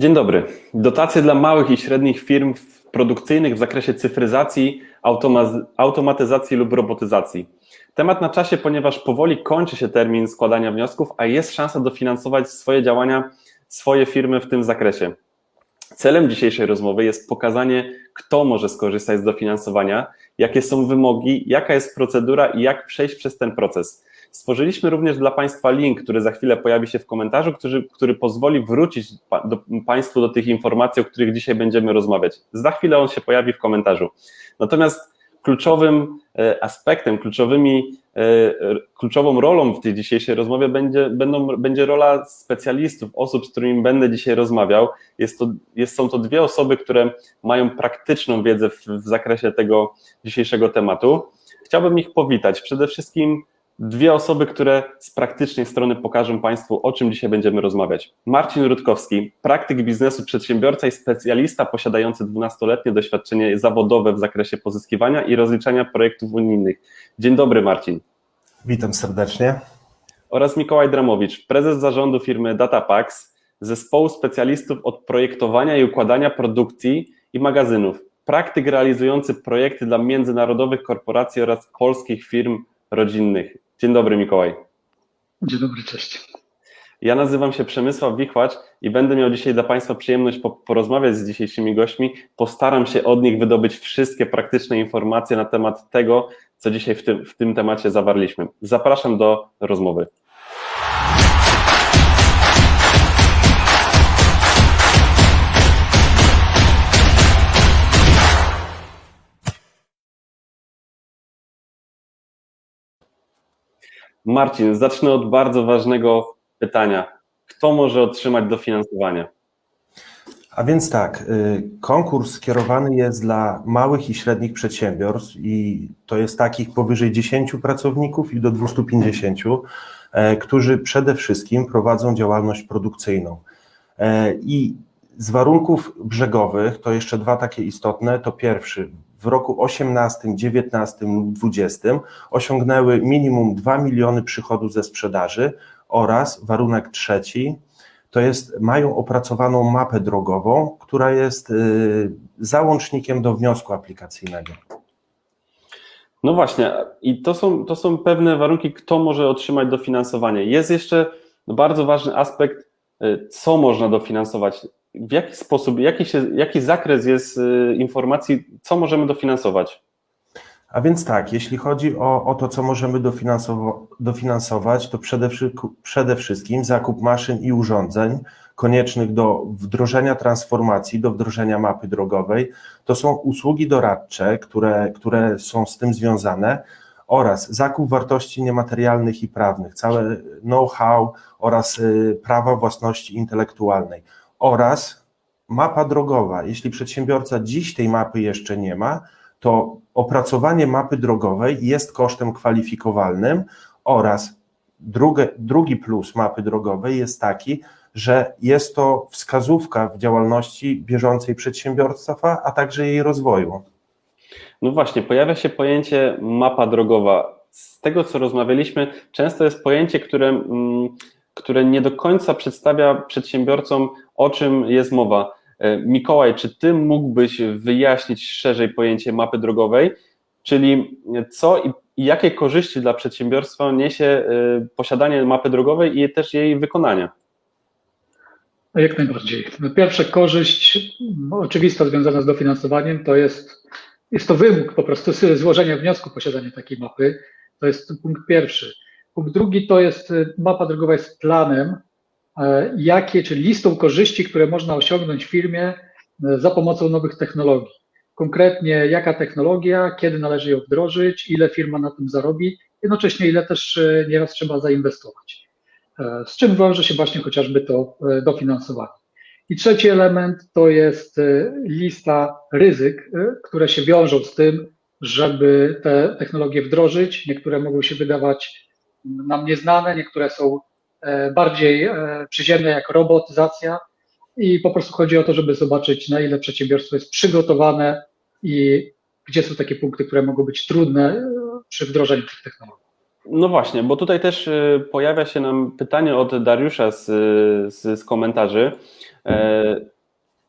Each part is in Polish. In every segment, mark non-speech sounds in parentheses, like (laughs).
Dzień dobry. Dotacje dla małych i średnich firm produkcyjnych w zakresie cyfryzacji, automa- automatyzacji lub robotyzacji. Temat na czasie, ponieważ powoli kończy się termin składania wniosków, a jest szansa dofinansować swoje działania, swoje firmy w tym zakresie. Celem dzisiejszej rozmowy jest pokazanie, kto może skorzystać z dofinansowania, jakie są wymogi, jaka jest procedura i jak przejść przez ten proces. Stworzyliśmy również dla Państwa link, który za chwilę pojawi się w komentarzu, który, który pozwoli wrócić pa, do, Państwu do tych informacji, o których dzisiaj będziemy rozmawiać. Za chwilę on się pojawi w komentarzu. Natomiast kluczowym e, aspektem, kluczowymi, e, kluczową rolą w tej dzisiejszej rozmowie będzie, będą, będzie rola specjalistów, osób, z którymi będę dzisiaj rozmawiał. Jest to, jest, są to dwie osoby, które mają praktyczną wiedzę w, w zakresie tego dzisiejszego tematu. Chciałbym ich powitać. Przede wszystkim dwie osoby, które z praktycznej strony pokażą Państwu, o czym dzisiaj będziemy rozmawiać. Marcin Rutkowski, praktyk biznesu, przedsiębiorca i specjalista posiadający 12-letnie doświadczenie zawodowe w zakresie pozyskiwania i rozliczania projektów unijnych. Dzień dobry, Marcin. Witam serdecznie. Oraz Mikołaj Dramowicz, prezes zarządu firmy DataPax, zespołu specjalistów od projektowania i układania produkcji i magazynów, praktyk realizujący projekty dla międzynarodowych korporacji oraz polskich firm rodzinnych. Dzień dobry, Mikołaj. Dzień dobry, cześć. Ja nazywam się Przemysław Wichłacz i będę miał dzisiaj dla Państwa przyjemność porozmawiać z dzisiejszymi gośćmi. Postaram się od nich wydobyć wszystkie praktyczne informacje na temat tego, co dzisiaj w tym, w tym temacie zawarliśmy. Zapraszam do rozmowy. Marcin, zacznę od bardzo ważnego pytania. Kto może otrzymać dofinansowanie? A więc tak, konkurs skierowany jest dla małych i średnich przedsiębiorstw i to jest takich powyżej 10 pracowników i do 250, którzy przede wszystkim prowadzą działalność produkcyjną. I z warunków brzegowych to jeszcze dwa takie istotne, to pierwszy, w roku 18, 19 lub 20 osiągnęły minimum 2 miliony przychodów ze sprzedaży oraz warunek trzeci, to jest mają opracowaną mapę drogową, która jest załącznikiem do wniosku aplikacyjnego. No właśnie, i to są, to są pewne warunki, kto może otrzymać dofinansowanie. Jest jeszcze bardzo ważny aspekt, co można dofinansować w jaki sposób, jaki, się, jaki zakres jest informacji, co możemy dofinansować? A więc tak, jeśli chodzi o, o to, co możemy dofinansowa dofinansować, to przede, przede wszystkim zakup maszyn i urządzeń koniecznych do wdrożenia transformacji, do wdrożenia mapy drogowej. To są usługi doradcze, które, które są z tym związane oraz zakup wartości niematerialnych i prawnych, całe know-how oraz prawa własności intelektualnej oraz mapa drogowa. Jeśli przedsiębiorca dziś tej mapy jeszcze nie ma, to opracowanie mapy drogowej jest kosztem kwalifikowalnym oraz drugie, drugi plus mapy drogowej jest taki, że jest to wskazówka w działalności bieżącej przedsiębiorstwa, a także jej rozwoju. No właśnie, pojawia się pojęcie mapa drogowa. Z tego, co rozmawialiśmy, często jest pojęcie, które. Mm, które nie do końca przedstawia przedsiębiorcom, o czym jest mowa. Mikołaj, czy ty mógłbyś wyjaśnić szerzej pojęcie mapy drogowej, czyli co i jakie korzyści dla przedsiębiorstwa niesie posiadanie mapy drogowej i też jej wykonanie? Jak najbardziej. Pierwsza korzyść oczywista związana z dofinansowaniem to jest, jest to wymóg po prostu złożenia wniosku posiadania takiej mapy. To jest punkt pierwszy. Punkt drugi to jest mapa drogowa jest planem, jakie, czy listą korzyści, które można osiągnąć w firmie za pomocą nowych technologii. Konkretnie jaka technologia, kiedy należy ją wdrożyć, ile firma na tym zarobi, jednocześnie ile też nieraz trzeba zainwestować. Z czym wiąże się właśnie chociażby to dofinansowanie. I trzeci element to jest lista ryzyk, które się wiążą z tym, żeby te technologie wdrożyć. Niektóre mogą się wydawać nam nieznane, niektóre są bardziej przyziemne, jak robotyzacja. I po prostu chodzi o to, żeby zobaczyć, na ile przedsiębiorstwo jest przygotowane i gdzie są takie punkty, które mogą być trudne przy wdrożeniu tych technologii. No właśnie, bo tutaj też pojawia się nam pytanie od Dariusza z, z, z komentarzy.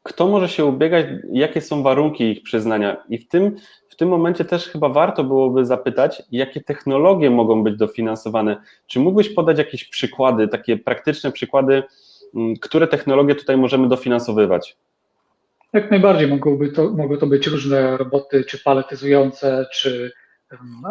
kto może się ubiegać, jakie są warunki ich przyznania. I w tym, tym momencie też chyba warto byłoby zapytać, jakie technologie mogą być dofinansowane. Czy mógłbyś podać jakieś przykłady, takie praktyczne przykłady, m, które technologie tutaj możemy dofinansowywać? Jak najbardziej mogłyby to, mogą to być różne roboty, czy paletyzujące, czy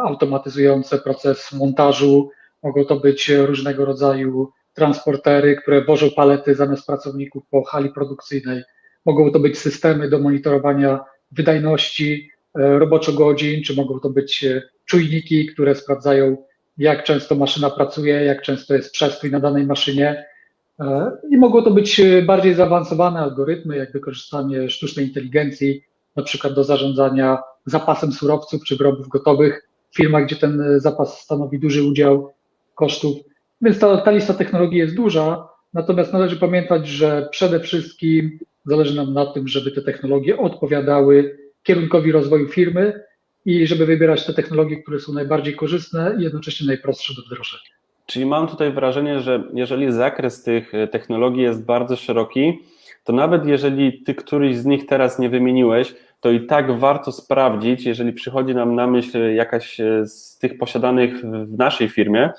automatyzujące proces montażu. Mogą to być różnego rodzaju transportery, które wożą palety zamiast pracowników po hali produkcyjnej. Mogą to być systemy do monitorowania wydajności e, roboczo-godzin, czy mogą to być e, czujniki, które sprawdzają, jak często maszyna pracuje, jak często jest przestój na danej maszynie. E, I mogą to być bardziej zaawansowane algorytmy, jak wykorzystanie sztucznej inteligencji, na przykład do zarządzania zapasem surowców czy wyrobów gotowych w firmach, gdzie ten zapas stanowi duży udział kosztów. Więc ta, ta lista technologii jest duża, natomiast należy pamiętać, że przede wszystkim zależy nam na tym, żeby te technologie odpowiadały kierunkowi rozwoju firmy i żeby wybierać te technologie, które są najbardziej korzystne i jednocześnie najprostsze do wdrożenia. Czyli mam tutaj wrażenie, że jeżeli zakres tych e, technologii jest bardzo szeroki, to nawet jeżeli ty któryś z nich teraz nie wymieniłeś, to i tak warto sprawdzić, jeżeli przychodzi nam na myśl jakaś e, z tych posiadanych w naszej firmie,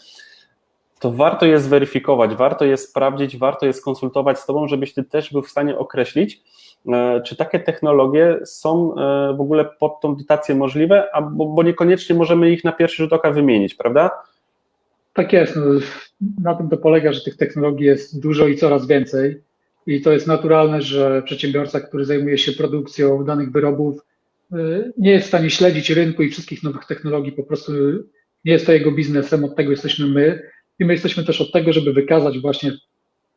to warto je zweryfikować, warto je sprawdzić, warto je skonsultować z Tobą, żebyś Ty też był w stanie określić, e, czy takie technologie są e, w ogóle pod tą dotację możliwe, a, bo, bo niekoniecznie możemy ich na pierwszy rzut oka wymienić, prawda? Tak jest. No, na tym to polega, że tych technologii jest dużo i coraz więcej. I to jest naturalne, że przedsiębiorca, który zajmuje się produkcją danych wyrobów, y, nie jest w stanie śledzić rynku i wszystkich nowych technologii. Po prostu nie jest to jego biznesem, od tego jesteśmy my. I my jesteśmy też od tego, żeby wykazać właśnie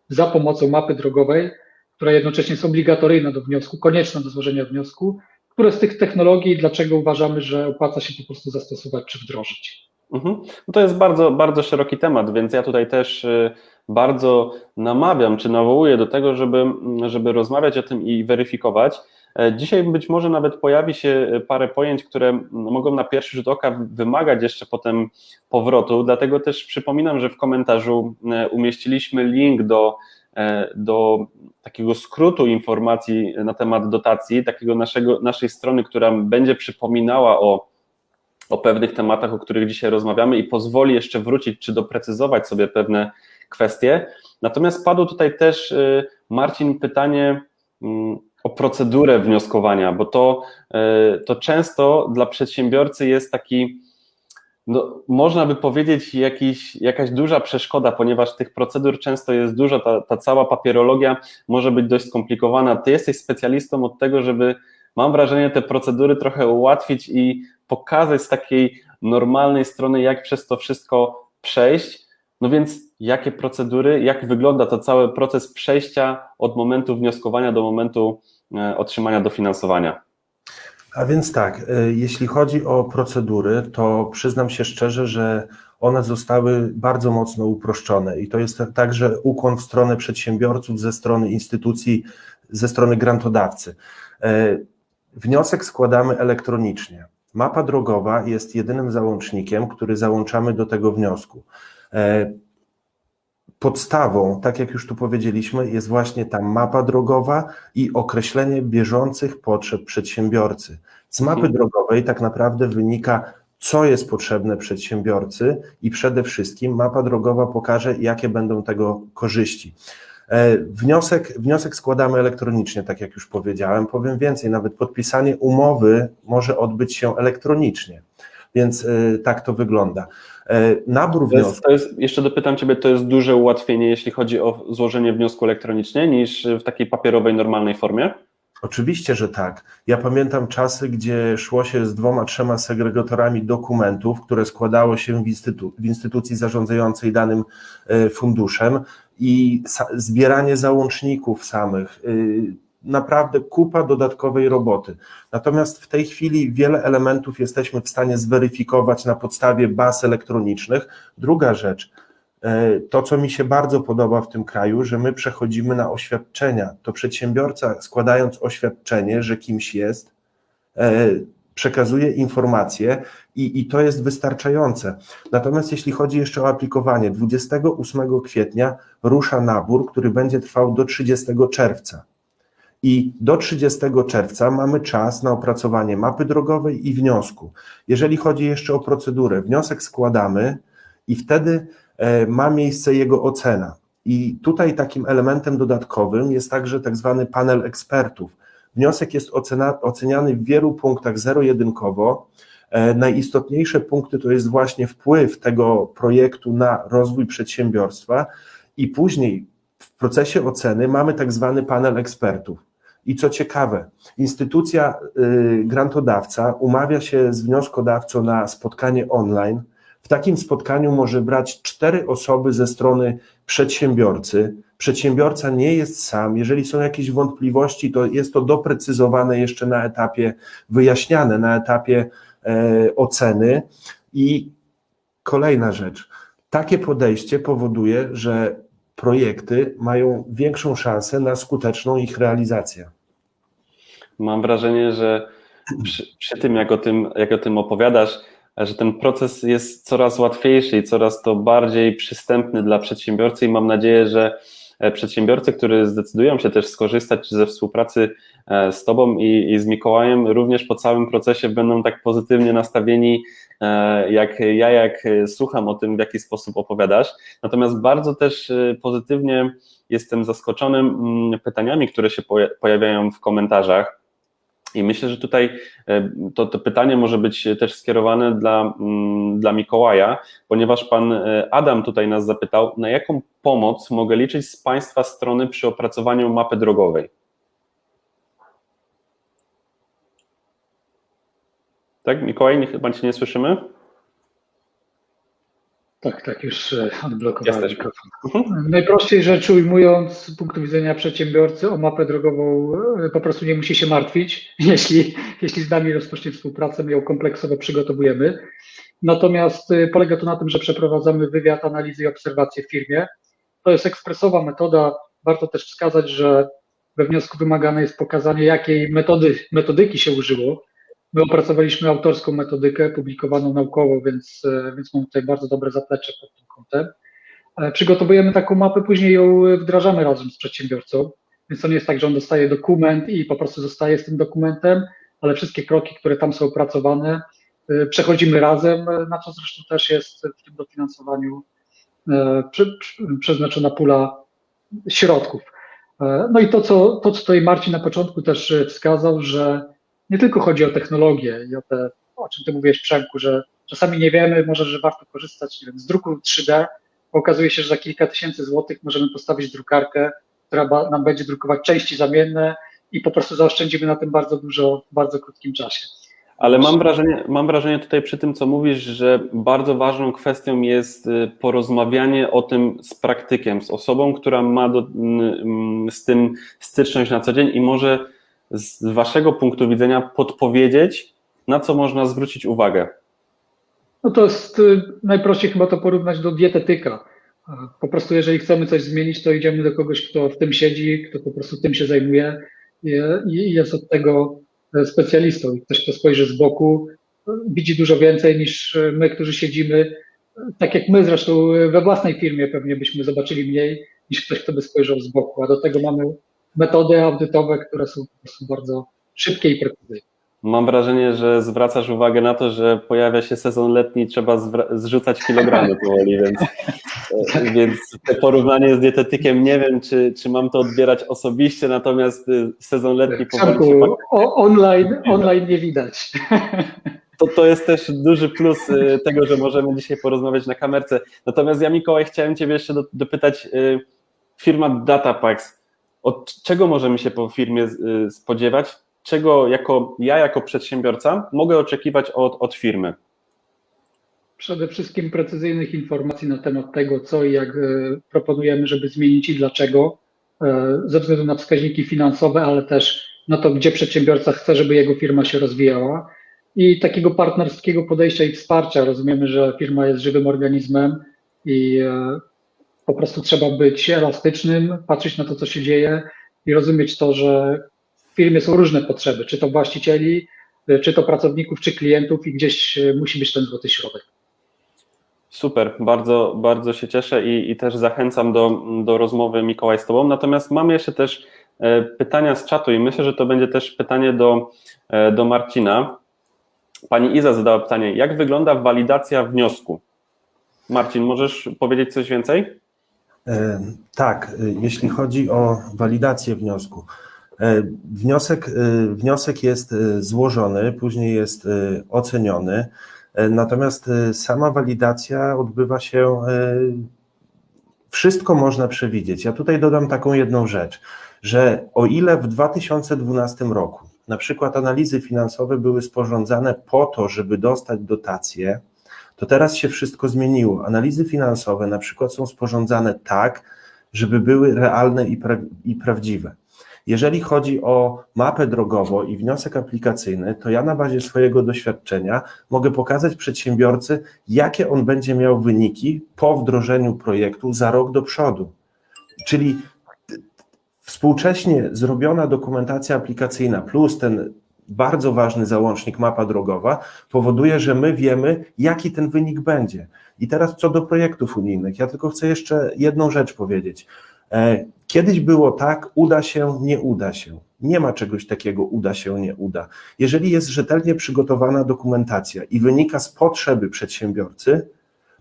za pomocą mapy drogowej, która jednocześnie jest obligatoryjna do wniosku, konieczna do złożenia wniosku, które z tych technologii i dlaczego uważamy, że opłaca się po prostu zastosować czy wdrożyć. Mhm. No to jest bardzo, bardzo szeroki temat, więc ja tutaj też y, bardzo namawiam, czy nawołuję do tego, żeby, żeby rozmawiać o tym i weryfikować. E, Dzisiaj być może nawet pojawi się parę pojęć, które mogą na pierwszy rzut oka wymagać jeszcze potem powrotu, dlatego też przypominam, że w komentarzu e, umieściliśmy link do, e, do takiego skrótu informacji na temat dotacji, takiego naszego, naszej strony, która będzie przypominała o o pewnych tematach, o których dzisiaj rozmawiamy i pozwoli jeszcze wrócić czy doprecyzować sobie pewne kwestie. Natomiast padło tutaj też, Marcin, pytanie mm, o procedurę wnioskowania, bo to, y, to często dla przedsiębiorcy jest taki, no, można by powiedzieć, jakiś, jakaś duża przeszkoda, ponieważ tych procedur często jest dużo, ta, ta cała papierologia może być dość skomplikowana. Ty jesteś specjalistą od tego, żeby, mam wrażenie, te procedury trochę ułatwić i pokazać z takiej normalnej strony, jak przez to wszystko przejść. No więc jakie procedury, jak wygląda to cały proces przejścia od momentu wnioskowania do momentu e, otrzymania dofinansowania? A więc tak, e, jeśli chodzi o procedury, to przyznam się szczerze, że one zostały bardzo mocno uproszczone i to jest także ukłon w stronę przedsiębiorców ze strony instytucji, ze strony grantodawcy. E, wniosek składamy elektronicznie. Mapa drogowa jest jedynym załącznikiem, który załączamy do tego wniosku. Podstawą, tak jak już tu powiedzieliśmy, jest właśnie ta mapa drogowa i określenie bieżących potrzeb przedsiębiorcy. Z mapy Mhm. drogowej tak naprawdę wynika, co jest potrzebne przedsiębiorcy i przede wszystkim mapa drogowa pokaże, jakie będą tego korzyści. E, Wniosek, wniosek składamy elektronicznie, tak jak już powiedziałem. Powiem więcej, nawet podpisanie umowy może odbyć się elektronicznie, więc e, tak to wygląda. E, Nabór To jest, to jest, jeszcze dopytam Ciebie, to jest duże ułatwienie, jeśli chodzi o złożenie wniosku elektronicznie, niż w takiej papierowej, normalnej formie? Oczywiście, że tak. Ja pamiętam czasy, gdzie szło się z dwoma, trzema segregatorami dokumentów, które składało się w, instytu- w instytucji zarządzającej danym e, funduszem i zbieranie załączników samych. Naprawdę kupa dodatkowej roboty. Natomiast w tej chwili wiele elementów jesteśmy w stanie zweryfikować na podstawie baz elektronicznych. Druga rzecz, E, To, co mi się bardzo podoba w tym kraju, że my przechodzimy na oświadczenia. To przedsiębiorca, składając oświadczenie, że kimś jest, e, przekazuje informacje i, i to jest wystarczające. Natomiast jeśli chodzi jeszcze o aplikowanie, 28 kwietnia rusza nabór, który będzie trwał do 30 czerwca. I do 30 czerwca mamy czas na opracowanie mapy drogowej i wniosku. Jeżeli chodzi jeszcze o procedurę, wniosek składamy i wtedy e, ma miejsce jego ocena. I tutaj takim elementem dodatkowym jest także tak zwany panel ekspertów. Wniosek jest ocena, oceniany w wielu punktach zero-jedynkowo. E, Najistotniejsze punkty to jest właśnie wpływ tego projektu na rozwój przedsiębiorstwa i później w procesie oceny mamy tak zwany panel ekspertów. I co ciekawe, instytucja y, grantodawca umawia się z wnioskodawcą na spotkanie online. W takim spotkaniu może brać cztery osoby ze strony przedsiębiorcy. Przedsiębiorca nie jest sam. Jeżeli są jakieś wątpliwości, to jest to doprecyzowane jeszcze na etapie, wyjaśniane na etapie e, oceny. I kolejna rzecz. Takie podejście powoduje, że projekty mają większą szansę na skuteczną ich realizację. Mam wrażenie, że przy, przy tym, jak o tym, jak o tym opowiadasz, że ten proces jest coraz łatwiejszy i coraz to bardziej przystępny dla przedsiębiorcy i mam nadzieję, że e, przedsiębiorcy, którzy zdecydują się też skorzystać ze współpracy e, z Tobą i, i z Mikołajem, również po całym procesie będą tak pozytywnie nastawieni, e, jak ja, jak słucham o tym, w jaki sposób opowiadasz. Natomiast bardzo też pozytywnie jestem zaskoczony mm, pytaniami, które się pojawiają w komentarzach. I myślę, że tutaj to, to pytanie może być też skierowane dla, mm, dla Mikołaja, ponieważ pan Adam tutaj nas zapytał, na jaką pomoc mogę liczyć z Państwa strony przy opracowaniu mapy drogowej? Tak, Mikołaj, chyba Cię nie słyszymy? Tak, tak, już e, odblokowałem Jesteś. mikrofon. Mhm. Najprościej rzecz ujmując, z punktu widzenia przedsiębiorcy, o mapę drogową e, po prostu nie musi się martwić. (laughs) Jeśli, jeśli z nami rozpocznie współpracę, my ją kompleksowo przygotowujemy. Natomiast e, polega to na tym, że przeprowadzamy wywiad, analizy i obserwacje w firmie. To jest ekspresowa metoda. Warto też wskazać, że we wniosku wymagane jest pokazanie, jakiej metody, metodyki się użyło. My opracowaliśmy autorską metodykę publikowaną naukowo, więc, e, więc mamy tutaj bardzo dobre zaplecze pod tym kątem. E, Przygotowujemy taką mapę, później ją wdrażamy razem z przedsiębiorcą, więc to nie jest tak, że on dostaje dokument i po prostu zostaje z tym dokumentem, ale wszystkie kroki, które tam są opracowane, e, przechodzimy razem, na co zresztą też jest w tym dofinansowaniu e, prze- prze- przeznaczona pula środków. E, No i to, co, to, co tutaj Marcin na początku też e, wskazał, że nie tylko chodzi o technologię i o te, o czym ty mówiłeś Przemku, że czasami nie wiemy, może, że warto korzystać wiem, z druku 3D, bo okazuje się, że za kilka tysięcy złotych możemy postawić drukarkę, która nam będzie drukować części zamienne i po prostu zaoszczędzimy na tym bardzo dużo w bardzo krótkim czasie. Ale mam wrażenie, mam wrażenie tutaj przy tym, co mówisz, że bardzo ważną kwestią jest y, porozmawianie o tym z praktykiem, z osobą, która ma do, z tym styczność na co dzień i może z waszego punktu widzenia podpowiedzieć, na co można zwrócić uwagę. No to jest y, najprościej chyba to porównać do dietetyka. Po prostu jeżeli chcemy coś zmienić, to idziemy do kogoś, kto w tym siedzi, kto po prostu tym się zajmuje i jest od tego y, specjalistą. Ktoś, kto spojrzy z boku, y, widzi dużo więcej niż y, my, którzy siedzimy. Tak jak my zresztą we własnej firmie pewnie byśmy zobaczyli mniej niż ktoś, kto by spojrzał z boku. A do tego mamy metody audytowe, które są po prostu bardzo szybkie i precyzyjne. Mam wrażenie, że zwracasz uwagę na to, że pojawia się sezon letni, trzeba zrzucać kilogramy (laughs) powoli, więc, e, więc te porównanie z dietetykiem nie wiem, czy, czy mam to odbierać osobiście, natomiast y, sezon letni powoli się o, online, online nie widać. (laughs) To, to jest też duży plus y, tego, że możemy dzisiaj porozmawiać na kamerce. Natomiast ja, Mikołaj, chciałem Ciebie jeszcze do, dopytać, y, firma DataPax, od czego możemy się po firmie y, spodziewać? Czego jako ja, jako przedsiębiorca mogę oczekiwać od, od firmy? Przede wszystkim precyzyjnych informacji na temat tego, co i jak e, proponujemy, żeby zmienić i dlaczego, e, ze względu na wskaźniki finansowe, ale też na to, gdzie przedsiębiorca chce, żeby jego firma się rozwijała. I takiego partnerskiego podejścia i wsparcia. Rozumiemy, że firma jest żywym organizmem i po prostu trzeba być elastycznym, patrzeć na to, co się dzieje i rozumieć to, że w firmie są różne potrzeby, czy to właścicieli, e, czy to pracowników, czy klientów i gdzieś e, musi być ten złoty środek. Super, bardzo, bardzo się cieszę i, i też zachęcam do, do rozmowy Mikołaj z Tobą. Natomiast mamy jeszcze też e, pytania z czatu i myślę, że to będzie też pytanie do, do Marcina. Pani Iza zadała pytanie, jak wygląda walidacja wniosku? Marcin, możesz powiedzieć coś więcej? Tak, e, jeśli chodzi o walidację wniosku. e, Wniosek, e, wniosek jest złożony, później jest oceniony, natomiast sama walidacja odbywa się, wszystko można przewidzieć. Ja tutaj dodam taką jedną rzecz, że o ile w 2012 roku na przykład analizy finansowe były sporządzane po to, żeby dostać dotacje, to teraz się wszystko zmieniło. Analizy finansowe na przykład są sporządzane tak, żeby były realne i, pra- i prawdziwe. Jeżeli chodzi o mapę drogową i wniosek aplikacyjny, to ja na bazie swojego doświadczenia mogę pokazać przedsiębiorcy, jakie on będzie miał wyniki po wdrożeniu projektu za rok do przodu. Czyli współcześnie zrobiona dokumentacja aplikacyjna plus ten bardzo ważny załącznik mapa drogowa powoduje, że my wiemy, jaki ten wynik będzie. I teraz co do projektów unijnych, ja tylko chcę jeszcze jedną rzecz powiedzieć. E, Kiedyś było tak, uda się, nie uda się. Nie ma czegoś takiego, uda się, nie uda. Jeżeli jest rzetelnie przygotowana dokumentacja i wynika z potrzeby przedsiębiorcy,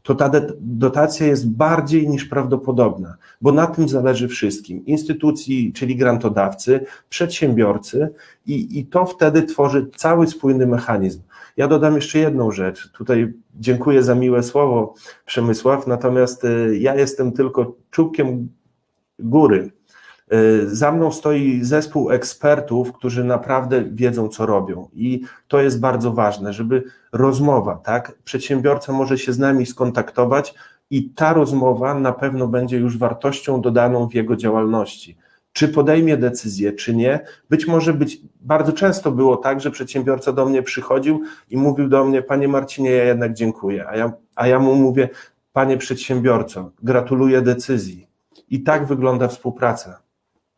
to ta dotacja jest bardziej niż prawdopodobna, bo na tym zależy wszystkim. Instytucji, czyli grantodawcy, przedsiębiorcy i, i to wtedy tworzy cały spójny mechanizm. Ja dodam jeszcze jedną rzecz. Tutaj dziękuję za miłe słowo, Przemysław, natomiast y, ja jestem tylko czubkiem góry. Y, Za mną stoi zespół ekspertów, którzy naprawdę wiedzą, co robią. I to jest bardzo ważne, żeby rozmowa, tak? Przedsiębiorca może się z nami skontaktować i ta rozmowa na pewno będzie już wartością dodaną w jego działalności. Czy podejmie decyzję, czy nie? Być może być, bardzo często było tak, że przedsiębiorca do mnie przychodził i mówił do mnie, panie Marcinie, ja jednak dziękuję, a ja, a ja mu mówię, panie przedsiębiorco, gratuluję decyzji. I tak wygląda współpraca.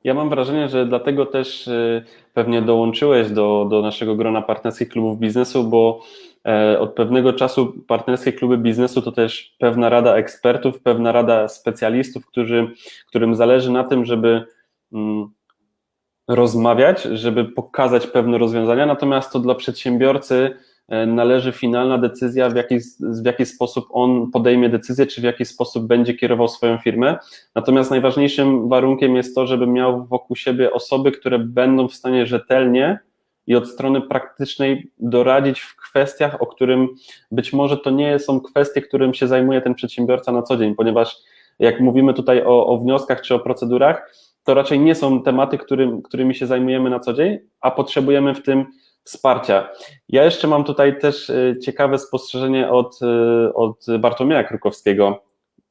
Ja mam wrażenie, że dlatego też y, pewnie dołączyłeś do, do naszego grona partnerskich klubów biznesu, bo e, od pewnego czasu partnerskie kluby biznesu to też pewna rada ekspertów, pewna rada specjalistów, którzy, którym zależy na tym, żeby mm, rozmawiać, żeby pokazać pewne rozwiązania, natomiast to dla przedsiębiorcy należy finalna decyzja, w jaki, w jaki sposób on podejmie decyzję, czy w jaki sposób będzie kierował swoją firmę. Natomiast najważniejszym warunkiem jest to, żeby miał wokół siebie osoby, które będą w stanie rzetelnie i od strony praktycznej doradzić w kwestiach, o którym być może to nie są kwestie, którym się zajmuje ten przedsiębiorca na co dzień, ponieważ jak mówimy tutaj o, o wnioskach czy o procedurach, to raczej nie są tematy, którym, którymi się zajmujemy na co dzień, a potrzebujemy w tym wsparcia. Ja jeszcze mam tutaj też y, ciekawe spostrzeżenie od, y, od Bartłomieja Krukowskiego.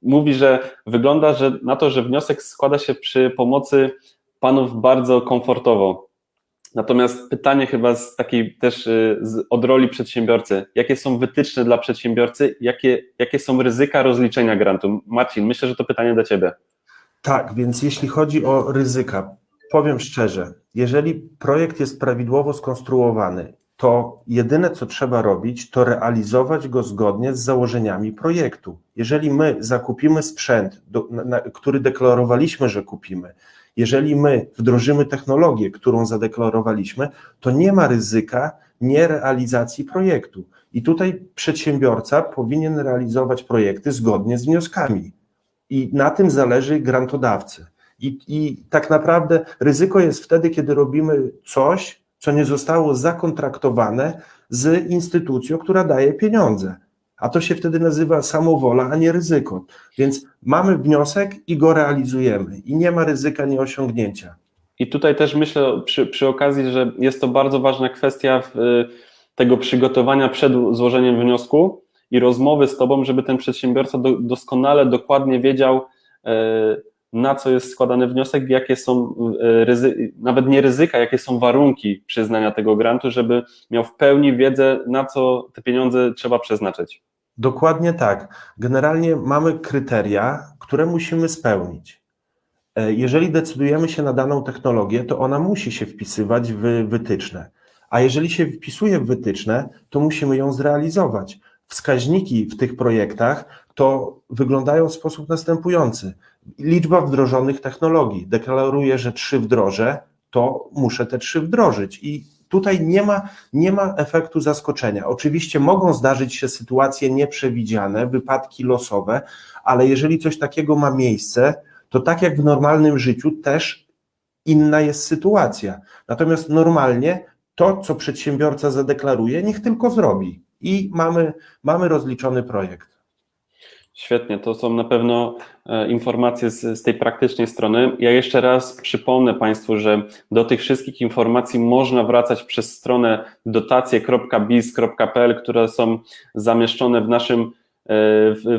Mówi, że wygląda że na to, że wniosek składa się przy pomocy panów bardzo komfortowo. Natomiast pytanie chyba z takiej też y, z, od roli przedsiębiorcy. Jakie są wytyczne dla przedsiębiorcy? Jakie, jakie są ryzyka rozliczenia grantu? Marcin, myślę, że to pytanie do Ciebie. Tak, więc jeśli chodzi o ryzyka, powiem szczerze, jeżeli projekt jest prawidłowo skonstruowany, to jedyne co trzeba robić, to realizować go zgodnie z założeniami projektu. Jeżeli my zakupimy sprzęt, do, na, który deklarowaliśmy, że kupimy, jeżeli my wdrożymy technologię, którą zadeklarowaliśmy, to nie ma ryzyka nierealizacji projektu. I tutaj przedsiębiorca powinien realizować projekty zgodnie z wnioskami. I na tym zależy grantodawcy. I, I tak naprawdę ryzyko jest wtedy, kiedy robimy coś, co nie zostało zakontraktowane z instytucją, która daje pieniądze. A to się wtedy nazywa samowola, a nie ryzyko. Więc mamy wniosek i go realizujemy. I nie ma ryzyka nieosiągnięcia. I tutaj też myślę przy, przy okazji, że jest to bardzo ważna kwestia w, tego przygotowania przed złożeniem wniosku i rozmowy z Tobą, żeby ten przedsiębiorca do, doskonale, dokładnie wiedział, y, na co jest składany wniosek, jakie są y, ryzy, nawet nie ryzyka, jakie są warunki przyznania tego grantu, żeby miał w pełni wiedzę, na co te pieniądze trzeba przeznaczyć. Dokładnie tak. Generalnie mamy kryteria, które musimy spełnić. E, Jeżeli decydujemy się na daną technologię, to ona musi się wpisywać w wytyczne. A jeżeli się wpisuje w wytyczne, to musimy ją zrealizować. Wskaźniki w tych projektach to wyglądają w sposób następujący. Liczba wdrożonych technologii. Deklaruję, że trzy wdrożę, to muszę te trzy wdrożyć. I tutaj nie ma, nie ma efektu zaskoczenia. Oczywiście mogą zdarzyć się sytuacje nieprzewidziane, wypadki losowe, ale jeżeli coś takiego ma miejsce, to tak jak w normalnym życiu też inna jest sytuacja. Natomiast normalnie to, co przedsiębiorca zadeklaruje, niech tylko zrobi. I mamy, mamy rozliczony projekt. Świetnie, to są na pewno e, informacje z, z tej praktycznej strony. Ja jeszcze raz przypomnę Państwu, że do tych wszystkich informacji można wracać przez stronę dotacje.biz.pl, które są zamieszczone w naszym e,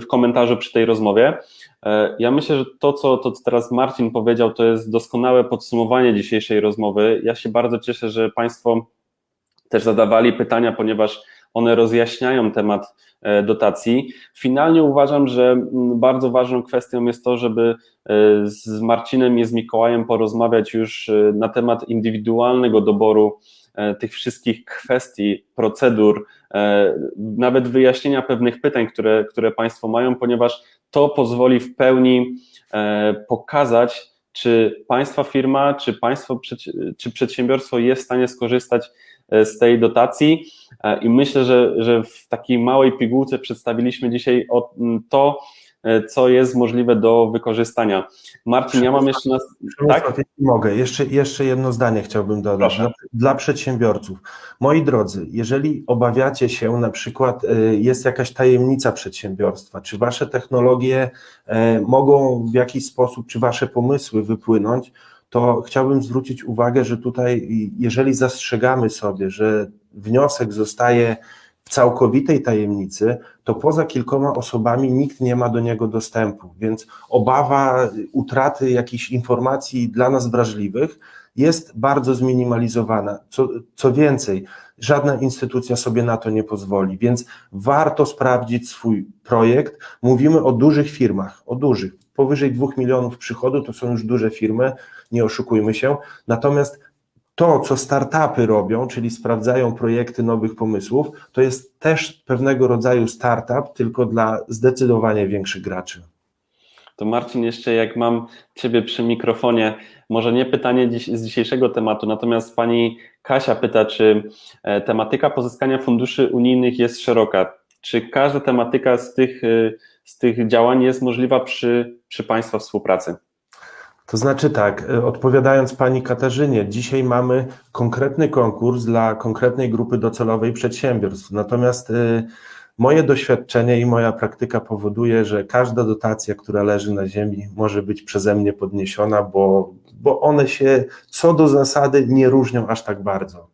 w, komentarzu przy tej rozmowie. E, Ja myślę, że to co, to, teraz Marcin powiedział, to jest doskonałe podsumowanie dzisiejszej rozmowy. Ja się bardzo cieszę, że Państwo też zadawali pytania, ponieważ one rozjaśniają temat e, dotacji. Finalnie uważam, że bardzo ważną kwestią jest to, żeby e, z Marcinem i z Mikołajem porozmawiać już e, na temat indywidualnego doboru tych wszystkich kwestii, procedur, nawet wyjaśnienia pewnych pytań, które, które Państwo mają, ponieważ to pozwoli w pełni pokazać, czy Państwa firma, czy Państwo, czy przedsiębiorstwo jest w stanie skorzystać e, z tej dotacji. E, I myślę, że, że w takiej małej pigułce przedstawiliśmy dzisiaj to, co jest możliwe do wykorzystania. Marcin, ja mam jeszcze na. Tak? Mogę, jeszcze, jeszcze jedno zdanie chciałbym dodać. Dla, dla przedsiębiorców. Moi drodzy, jeżeli obawiacie się, na przykład y, jest jakaś tajemnica przedsiębiorstwa, czy wasze technologie e, mogą w jakiś sposób, czy wasze pomysły wypłynąć, to chciałbym zwrócić uwagę, że tutaj, jeżeli zastrzegamy sobie, że wniosek zostaje w całkowitej tajemnicy, to poza kilkoma osobami nikt nie ma do niego dostępu, więc obawa utraty jakichś informacji dla nas wrażliwych jest bardzo zminimalizowana. Co, co więcej, żadna instytucja sobie na to nie pozwoli, więc warto sprawdzić swój projekt. Mówimy o dużych firmach, o dużych. Powyżej 2 milionów przychodu to są już duże firmy, nie oszukujmy się. Natomiast to, co startupy robią, czyli sprawdzają projekty nowych pomysłów, to jest też pewnego rodzaju startup, tylko dla zdecydowanie większych graczy. To Marcin, jeszcze jak mam Ciebie przy mikrofonie, może nie pytanie dziś, z dzisiejszego tematu, natomiast Pani Kasia pyta, czy e, tematyka pozyskania funduszy unijnych jest szeroka? Czy każda tematyka z tych, e, z tych działań jest możliwa przy, przy Państwa współpracy? To znaczy tak, y, odpowiadając Pani Katarzynie, dzisiaj mamy konkretny konkurs dla konkretnej grupy docelowej przedsiębiorstw. Natomiast y, moje doświadczenie i moja praktyka powoduje, że każda dotacja, która leży na ziemi, może być przeze mnie podniesiona, bo, bo one się co do zasady nie różnią aż tak bardzo.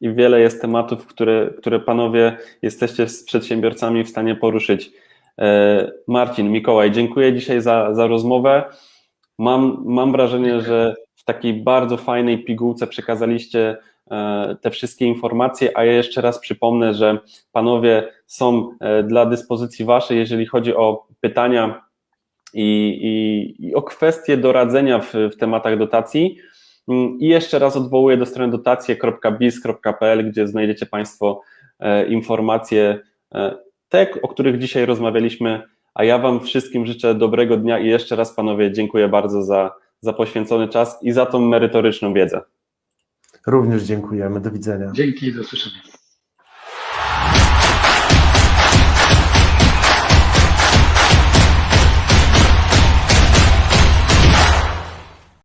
I wiele jest tematów, które, które Panowie jesteście z przedsiębiorcami w stanie poruszyć. E, Marcin, Mikołaj, dziękuję dzisiaj za, za rozmowę. Mam, mam wrażenie, że w takiej bardzo fajnej pigułce przekazaliście e, te wszystkie informacje, a ja jeszcze raz przypomnę, że panowie są e, dla dyspozycji waszej, jeżeli chodzi o pytania i, i, i o kwestie doradzenia w, w tematach dotacji. Mm, I jeszcze raz odwołuję do strony dotacje.biz.pl, gdzie znajdziecie Państwo e, informacje, te, o których dzisiaj rozmawialiśmy, a ja Wam wszystkim życzę dobrego dnia i jeszcze raz Panowie dziękuję bardzo za, za poświęcony czas i za tą merytoryczną wiedzę. Również dziękujemy. Do widzenia. Dzięki, do usłyszenia.